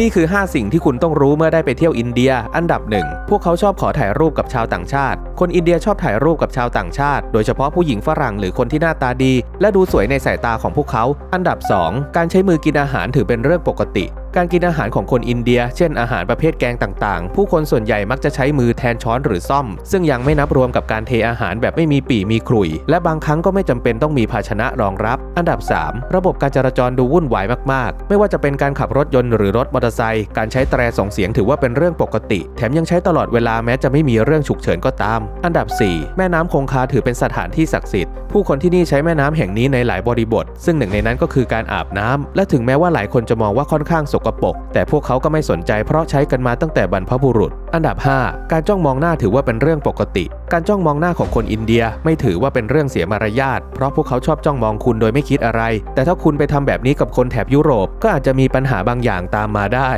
นี่คือ 5 สิ่งที่คุณต้องรู้เมื่อได้ไปเที่ยวอินเดีย อันดับหนึ่งพวกเขาชอบขอถ่ายรูปกับชาวต่างชาติ คนอินเดียชอบถ่ายรูปกับชาวต่างชาติ โดยเฉพาะผู้หญิงฝรั่งหรือคนที่หน้าตาดี และดูสวยในสายตาของพวกเขา อันดับ 2 การใช้มือกินอาหารถือเป็นเรื่องปกติ การกินอาหารของคนอินเดีย เช่นอาหารประเภทแกงต่างๆ ผู้คนส่วนใหญ่มักจะใช้มือแทนช้อนหรือซ่อม ซึ่งยังไม่นับรวมกับการเทอาหารแบบไม่มีปี่มีขลุ่ย และบางครั้งก็ไม่จำเป็นต้องมีภาชนะรองรับ อันดับ 3 ระบบการจราจรดูวุ่นวายมากๆ ไม่ว่าจะเป็นการขับรถยนต์หรือรถมอเตอร์ไซค์ การใช้แตรส่งเสียงถือว่าเป็นเรื่องปกติ แถมยังใช้ตลอดเวลาแม้จะไม่มีเรื่องฉุกเฉินก็ตามอันดับ 4 แม่น้ำคงคาถือเป็นสถานที่ศักดิ์สิทธิ์ ผู้คนที่นี่ใช้แม่น้ำแห่งนี้ในหลายบริบท ซึ่งหนึ่งในนั้นก็คือการอาบน้ำและถึงแม้ว่าหลายคนจะมองว่าค่อนข้างสกปรกแต่พวกเขาก็ไม่สนใจเพราะใช้กันมาตั้งแต่บรรพบุรุษ อันดับ 5 การจ้องมองหน้าถือว่าเป็นเรื่องปกติ การจ้องมองหน้าของคนอินเดียไม่ถือว่าเป็นเรื่องเสียมารยาทเพราะพวกเขาชอบจ้องมองคุณโดยไม่คิดอะไร แต่ถ้าคุณไปทำแบบนี้กับคนแถบยุโรปก็อาจจะมีปัญหาบางอย่างตามมาได้